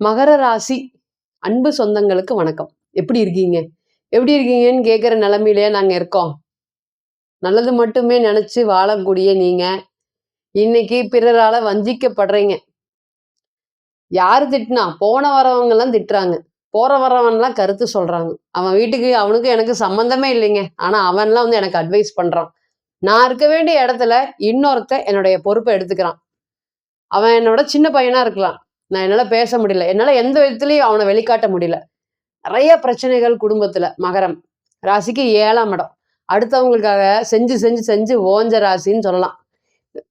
மகர ராசி அன்பு சொந்தங்களுக்கு வணக்கம். எப்படி இருக்கீங்க? எப்படி இருக்கீங்கன்னு கேட்குற நிலமையிலே நாங்கள் இருக்கோம். நல்லது மட்டுமே நினச்சி வாழக்கூடிய நீங்கள் இன்னைக்கு பிறரால் வஞ்சிக்கப்படுறீங்க. யார் திட்டினா போன வரவங்கெல்லாம் திட்டுறாங்க. போகிற வரவன்லாம் கருத்து சொல்கிறாங்க அவன் வீட்டுக்கு அவனுக்கு எனக்கு சம்மந்தமே இல்லைங்க. ஆனால் அவன்லாம் வந்து எனக்கு அட்வைஸ் பண்ணுறான் நான் இருக்க வேண்டிய இடத்துல இன்னொருத்த என்னுடைய பொறுப்பை எடுத்துக்கிறான். அவன் என்னோட சின்ன பையனாக இருக்கலாம். நான் என்னால் பேச முடியல. என்னால் எந்த விதத்துலையும் அவனை வெளிக்காட்ட முடியல. நிறைய பிரச்சனைகள் குடும்பத்தில். மகரம். ராசிக்கு ஏழாம் இடம். அடுத்தவங்களுக்காக செஞ்சு செஞ்சு செஞ்சு ஓஞ்ச ராசின்னு சொல்லலாம்.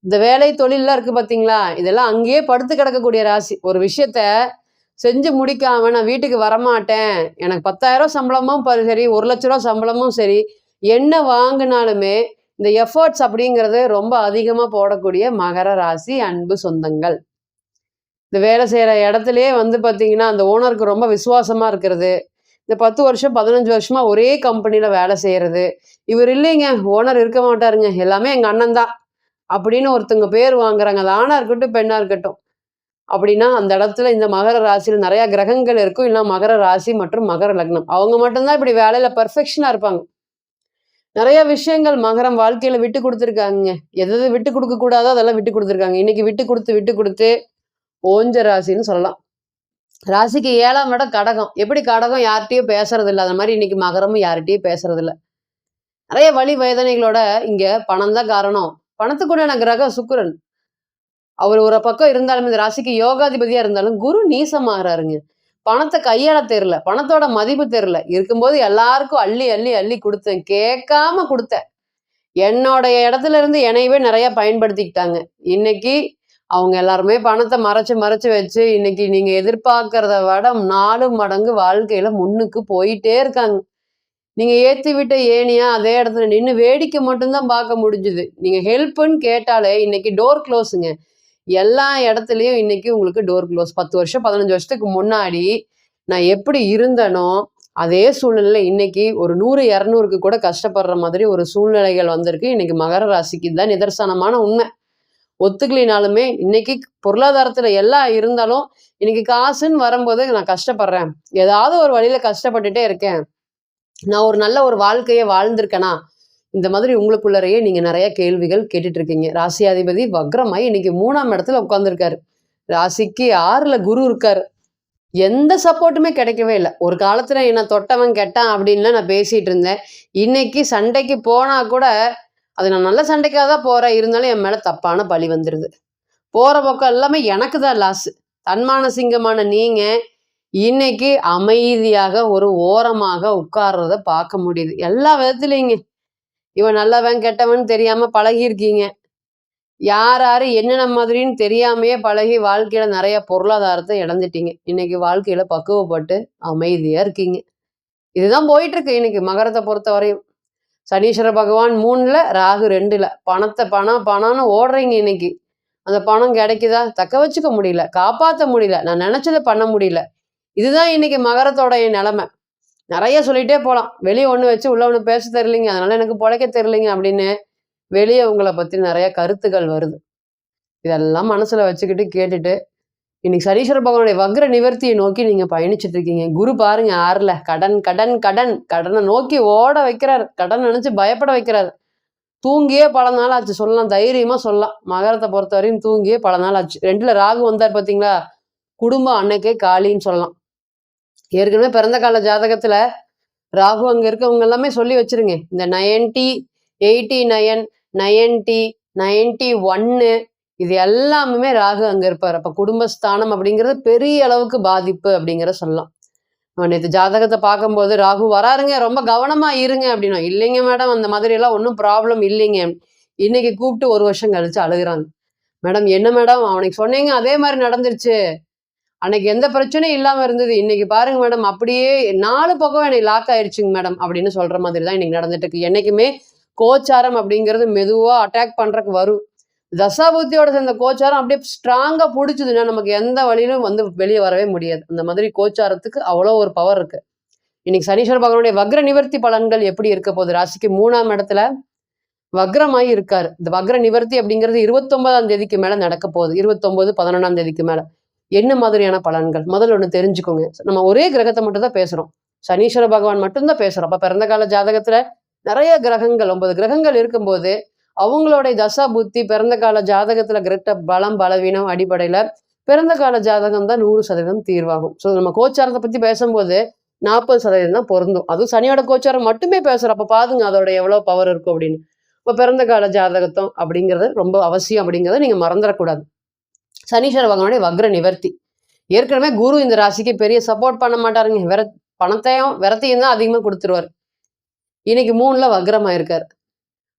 இந்த வேலை தொழிலெலாம் இருக்குது பார்த்தீங்களா இதெல்லாம் அங்கேயே படுத்து கிடக்கக்கூடிய ராசி. ஒரு விஷயத்த செஞ்சு முடிக்காம நான் வீட்டுக்கு வரமாட்டேன். எனக்கு பத்தாயிரம் சம்பளமும் ப- சரி ஒரு லட்ச ரூபா சம்பளமும் சரி. என்ன வாங்கினாலுமே இந்த எஃபர்ட்ஸ் அப்படிங்கிறது ரொம்ப அதிகமாக போடக்கூடிய மகர ராசி அன்பு சொந்தங்கள். இந்த வேலை செய்கிற இடத்துலையே வந்து பார்த்தீங்கன்னா அந்த ஓனருக்கு ரொம்ப விசுவாசமாக இருக்கிறது. இந்த பத்து வருஷம் பதினஞ்சு வருஷமாக ஒரே கம்பெனியில் வேலை செய்கிறது இவர் இல்லைங்க ஓனர் இருக்க மாட்டாருங்க. எல்லாமே எங்கள் அண்ணன் தான். அப்படின்னு ஒருத்தங்க பேர் வாங்குறாங்க. அது ஆணாக இருக்கட்டும் பெண்ணாக இருக்கட்டும். அப்படின்னா அந்த இடத்துல இந்த மகர ராசியில் நிறையா கிரகங்கள் இருக்கும். இல்லை மகர ராசி மற்றும் மகர லக்னம். அவங்க மட்டும்தான் இப்படி வேலையில் பர்ஃபெக்ஷனாக இருப்பாங்க. நிறைய விஷயங்கள் மகரம் வாழ்க்கையில் விட்டு கொடுத்துருக்காங்க எது எது விட்டு கொடுக்க கூடாதோ அதெல்லாம் விட்டு கொடுத்துருக்காங்க. இன்னைக்கு விட்டு கொடுத்து விட்டு கொடுத்து ஓஞ்ச ராசின்னு சொல்லலாம். ராசிக்கு ஏழாம் இடம் கடகம். எப்படி கடகம்? யார்கிட்டயும் பேசுறது இல்லை அந்த மாதிரி இன்னைக்கு மகரமும் யார்கிட்டயும் பேசுறது இல்லை நிறைய வழி வேதனைகளோட இங்க பணம் தான் காரணம். பணத்துக்குண்டான கிரகம் சுக்கரன். அவர் ஒரு பக்கம் இருந்தாலும் இந்த ராசிக்கு யோகாதிபதியா இருந்தாலும் குரு நீசமாகறாருங்க. பணத்தை கையாள தெரியல. பணத்தோட மதிப்பு தெரில இருக்கும்போது எல்லாருக்கும் அள்ளி அள்ளி அள்ளி கொடுத்தேன். கேட்காம கொடுத்தேன். என்னோட இடத்துல இருந்து என்னையவே நிறைய பயன்படுத்திக்கிட்டாங்க. இன்னைக்கு அவங்க எல்லாருமே பணத்தை மறைச்சு மறைச்சு வச்சு இன்னைக்கு நீங்க எதிர்பார்க்கறத விட நாலு மடங்கு வாழ்க்கையில முன்னுக்கு போயிட்டே இருக்காங்க. நீங்க ஏத்தி விட்ட ஏனியா அதே இடத்துல நின்று வேடிக்கை மட்டும்தான் பார்க்க முடிஞ்சுது. நீங்க ஹெல்ப்னு கேட்டாலே இன்னைக்கு டோர் க்ளோஸுங்க எல்லா இடத்துலையும் இன்னைக்கு உங்களுக்கு டோர் க்ளோஸ் பத்து வருஷம் பதினஞ்சு வருஷத்துக்கு முன்னாடி நான் எப்படி இருந்தனோ அதே சூழ்நிலையில இன்னைக்கு ஒரு நூறு இரநூறுக்கு கூட கஷ்டப்படுற மாதிரி ஒரு சூழ்நிலைகள் வந்திருக்கு. இன்னைக்கு மகர ராசிக்கு தான் நிதர்சனமான உண்மை. ஒத்துக்கலினாலுமே இன்னைக்கு பொருளாதாரத்துல எல்லாம் இருந்தாலும் இன்னைக்கு காசுன்னு வரும்போது நான் கஷ்டப்படுறேன். ஏதாவது ஒரு வழியில கஷ்டப்பட்டுட்டே இருக்கேன். நான் ஒரு நல்ல ஒரு வாழ்க்கையை வாழ்ந்திருக்கேனா? இந்த மாதிரி உங்களுக்குள்ளறையே நீங்க நிறைய கேள்விகள் கேட்டுட்டு இருக்கீங்க ராசியாதிபதி வக்ரமாய் இன்னைக்கு மூணாம் இடத்துல உட்காந்துருக்காரு ராசிக்கு ஆறுல குரு இருக்காரு. எந்த சப்போர்ட்டுமே கிடைக்கவே இல்லை. ஒரு காலத்துல என்ன தொட்டவன் கெட்டான் அப்படின்லாம் நான் பேசிட்டு இருந்தேன். இன்னைக்கு சண்டைக்கு போனா கூட அது நான் நல்ல சண்டைக்காக தான் போகிறேன் இருந்தாலும் என் மேலே தப்பான பழி வந்துடுது போகிற பக்கம் எல்லாமே எனக்கு தான் லாஸு தன்மான சிங்கமான நீங்கள் இன்னைக்கு அமைதியாக ஒரு ஓரமாக உட்கார்றத பார்க்க முடியுது. எல்லா விதத்துலையுங்க. இவன் நல்லவன் கெட்டவன் தெரியாம பழகியிருக்கீங்க. யார் யாரு என்னென்ன மாதிரின்னு தெரியாமையே பழகி வாழ்க்கையில நிறைய பொருளாதாரத்தை இழந்துட்டீங்க. இன்னைக்கு வாழ்க்கையில பக்குவப்பட்டு அமைதியா இருக்கீங்க. இதுதான் போயிட்டு இருக்கு இன்னைக்கு மகரத்தை பொறுத்த வரையும் சனீஸ்வர பகவான் மூணுல ராகு ரெண்டுல. பணத்தை பணம் பணம்னு ஓடுறீங்க இன்னைக்கு. அந்த பணம் கிடைக்குதா? தக்க வச்சுக்க முடியல. காப்பாற்ற முடியல. நான் நினைச்சதை பண்ண முடியல. இதுதான் இன்னைக்கு மகரத்தோடைய நிலைமை. நிறைய சொல்லிட்டே போகலாம் வெளியே ஒன்று வச்சு உள்ள ஒன்று பேச தெரிலிங்க அதனால எனக்கு பிழைக்க தெரிலிங்க அப்படின்னு வெளியே உங்களை பற்றி நிறைய கருத்துக்கள் வருது. இதெல்லாம் மனசில் வச்சுக்கிட்டு கேட்டுட்டு இன்னைக்கு சனீஸ்வர பகவானுடைய வக்ர நிவர்த்தியை நோக்கி நீங்க பயணிச்சுட்டு இருக்கீங்க குரு பாருங்க ஆறுல. கடன் கடன் கடன். கடனை நோக்கி ஓட வைக்கிறார். கடன் நினைச்சு பயப்பட வைக்கிறார். தூங்கியே பல நாள் ஆச்சு. சொல்லலாம் தைரியமா சொல்லலாம். மகரத்தை பொறுத்த வரையும் தூங்கியே பல நாள் ஆச்சு. ரெண்டுல ராகு வந்தார் பாத்தீங்களா? குடும்பம் அன்னைக்கே காலின்னு சொல்லலாம். ஏற்கனவே பிறந்த கால ஜாதகத்துல ராகு அங்க இருக்கவங்க எல்லாமே சொல்லி வச்சிருங்க. இந்த ninety eighty nine ninety ninety ஒன்னு இது எல்லாமே ராகு அங்கே இருப்பார். அப்போ குடும்பஸ்தானம் அப்படிங்கிறது பெரிய அளவுக்கு பாதிப்பு அப்படிங்கிற சொல்லலாம். நேற்று ஜாதகத்தை பார்க்கும்போது ராகு வராருங்க ரொம்ப கவனமாக இருங்க அப்படின்னா இல்லைங்க மேடம் அந்த மாதிரியெல்லாம் ஒன்றும் ப்ராப்ளம் இல்லைங்க. இன்னைக்கு கூப்பிட்டு ஒரு வருஷம் கழிச்சு அழுகுறாங்க. மேடம் என்ன மேடம்? அவனுக்கு சொன்னீங்க அதே மாதிரி நடந்துருச்சு. அன்னைக்கு எந்த பிரச்சனையும் இல்லாமல் இருந்தது. இன்னைக்கு பாருங்க மேடம் அப்படியே நாலு பக்கம் என்னை லாக் ஆயிடுச்சுங்க மேடம் அப்படின்னு சொல்ற மாதிரி தான் இன்னைக்கு நடந்துட்டு இருக்கு. என்னைக்குமே கோச்சாரம் அப்படிங்கிறது மெதுவாக அட்டாக் பண்ணுறக்கு வரும். தசாபுத்தியோட சேர்ந்த கோச்சாரம் அப்படியே ஸ்ட்ராங்காக பிடிச்சதுன்னா நமக்கு எந்த வழியிலும் வந்து வெளியே வரவே முடியாது. அந்த மாதிரி கோச்சாரத்துக்கு அவ்வளோ ஒரு பவர் இருக்கு. இன்னைக்கு சனீஸ்வர பகவானுடைய வக்ர நிவர்த்தி பலன்கள் எப்படி இருக்க போகுது? ராசிக்கு மூணாம் இடத்துல வக்ரமாயி இருக்காரு. இந்த வக்ர நிவர்த்தி அப்படிங்கிறது இருபத்தொன்பதாம் தேதிக்கு மேல நடக்க போகுது. இருபத்தொன்பது பதினொன்றாம் தேதிக்கு மேல. என்ன மாதிரியான பலன்கள்? முதல்ல ஒன்று தெரிஞ்சுக்கோங்க. நம்ம ஒரே கிரகத்தை மட்டும் தான் பேசுறோம். சனீஸ்வர பகவான் மட்டும்தான் பேசுறோம். அப்ப பிறந்த கால ஜாதகத்துல நிறைய கிரகங்கள் ஒன்பது கிரகங்கள் இருக்கும்போது அவங்களுடைய தசா புத்தி பிறந்த கால ஜாதகத்துல கிரட்ட பலம் பலவீனம் அடிப்படையில பிறந்த கால ஜாதகம் தான் நூறு சதவீதம் தீர்வாகும். ஸோ நம்ம கோச்சாரத்தை பத்தி பேசும்போது நாற்பது சதவீதம் தான் பொருந்தும். அதுவும் சனியோட கோச்சாரம் மட்டுமே பேசுறோம் பாதுங்க பாருங்க அதோட எவ்வளவு பவர் இருக்கும் அப்படின்னு. இப்போ பிறந்த கால ஜாதகத்தம் அப்படிங்கிறது ரொம்ப அவசியம் அப்படிங்கிறத நீங்க மறந்துடக்கூடாது. சனீஸ்வர பகவானுடைய வக்ர நிவர்த்தி. ஏற்கனவே குரு இந்த ராசிக்கு பெரிய சப்போர்ட் பண்ண மாட்டாருங்க. விர பணத்தையும் விரத்தையும் தான் அதிகமாக கொடுத்துருவார். இன்னைக்கு மூணுல வக்ரமாயிருக்காரு.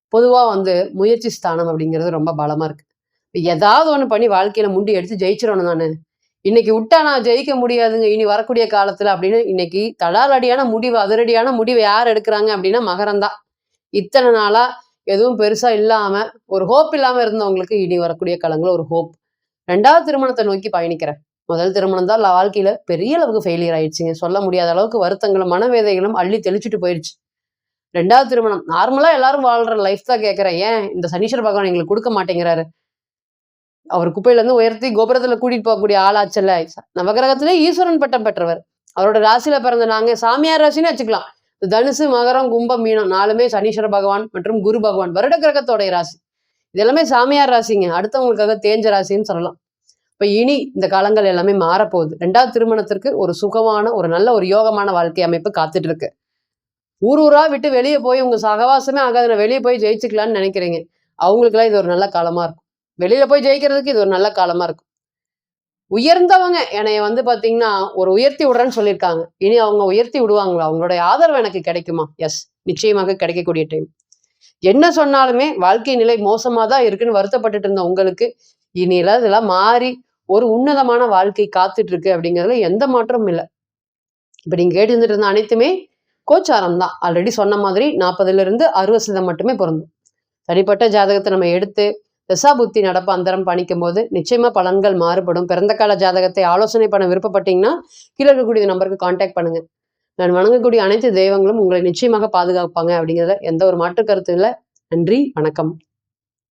பொதுவாக வந்து முயற்சி ஸ்தானம் அப்படிங்கிறது ரொம்ப பலமா இருக்கு. ஏதாவது ஒன்று பண்ணி வாழ்க்கையில் முண்டி எடுத்து ஜெயிச்சிடணும் தானே. இன்னைக்கு விட்டா நான் ஜெயிக்க முடியாதுங்க. இனி வரக்கூடிய காலத்தில் அப்படின்னு இன்னைக்கு தடாலடியான முடிவு அதிரடியான முடிவை யார் எடுக்கிறாங்க அப்படின்னா மகரந்தான் இத்தனை நாளாக எதுவும் பெருசாக இல்லாமல் ஒரு ஹோப் இல்லாமல் இருந்தவங்களுக்கு இனி வரக்கூடிய காலங்களில் ஒரு ஹோப் ரெண்டாவது திருமணத்தை நோக்கி பயணிக்கிறேன். முதல் திருமணம் தான் வாழ்க்கையில் பெரிய அளவுக்கு ஃபெயிலியர் ஆயிடுச்சுங்க. சொல்ல முடியாத அளவுக்கு வருத்தங்களும் மனவேதைகளும் அள்ளி தெளிச்சுட்டு போயிடுச்சு. ரெண்டாவது திருமணம். நார்மலா எல்லாரும் வாழ்ற லைஃப் தான் கேட்கறேன் ஏன்? இந்த சனீஸ்வர பகவான் எங்களுக்கு கொடுக்க மாட்டேங்கிறாரு. அவர் குப்பையில இருந்து உயர்த்தி கோபுரத்துல கூட்டிட்டு போகக்கூடிய ஆளாச்சல்ல. நவகிரகத்திலே ஈஸ்வரன் பட்டம் பெற்றவர். அவரோட ராசியில பிறந்த நாங்க சாமியார் ராசின்னு வச்சுக்கலாம். தனுசு மகரம் கும்பம் மீனம் நாலுமே சனீஸ்வர பகவான் மற்றும் குரு பகவான். வருட கிரகத்தோடைய ராசி. இது எல்லாமே சாமியார் ராசிங்க. அடுத்தவங்களுக்காக தேஞ்ச ராசின்னு சொல்லலாம். இப்ப இனி இந்த காலங்கள் எல்லாமே மாறப்போகுது. ரெண்டாவது திருமணத்திற்கு ஒரு சுகமான ஒரு நல்ல ஒரு யோகமான வாழ்க்கை அமைப்பு காத்துட்டு இருக்கு. ஊர் ஊரா விட்டு வெளியே போய் உங்க சகவாசமே ஆகாது. நான் வெளியே போய் ஜெயிச்சுக்கலான்னு நினைக்கிறீங்க. அவங்களுக்குலாம் இது ஒரு நல்ல காலமா இருக்கும். வெளியில போய் ஜெயிக்கிறதுக்கு இது ஒரு நல்ல காலமா இருக்கும். உயர்ந்தவங்க என்னைய வந்து பாத்தீங்கன்னா ஒரு உயர்த்தி விடுறேன்னு சொல்லியிருக்காங்க. இனி அவங்க உயர்த்தி விடுவாங்களா? அவங்களுடைய ஆதரவு எனக்கு கிடைக்குமா? எஸ் நிச்சயமாக கிடைக்கக்கூடிய டைம் என்ன சொன்னாலுமே வாழ்க்கை நிலை மோசமா தான் இருக்குன்னு வருத்தப்பட்டுட்டு இருந்த உங்களுக்கு இனியில இதெல்லாம் மாறி ஒரு உன்னதமான வாழ்க்கை காத்துட்டு இருக்கு அப்படிங்கிறதுல எந்த மாற்றமும் இல்லை. இப்ப நீங்க கேட்டு இருந்துட்டு இருந்த அனைத்துமே கோச்சாரம் தான் ஆல்ரெடி சொன்ன மாதிரி நாற்பதுலேருந்து அறுபது சதம் மட்டுமே பொருந்தும். தனிப்பட்ட ஜாதகத்தை நம்ம எடுத்து தசாபுத்தி நடப்பு அந்தரம் பணிக்கும் போது நிச்சயமா பலன்கள் மாறுபடும். பிறந்த கால ஜாதகத்தை ஆலோசனை பண்ண விருப்பப்பட்டீங்கன்னா கீழே இருக்கக்கூடிய நம்பருக்கு காண்டாக்ட் பண்ணுங்க. நான் வணங்கக்கூடிய அனைத்து தெய்வங்களும் உங்களை நிச்சயமாக பாதுகாப்பாங்க அப்படிங்கிறத எந்த ஒரு மாற்று கருத்து இல்லை. நன்றி வணக்கம்.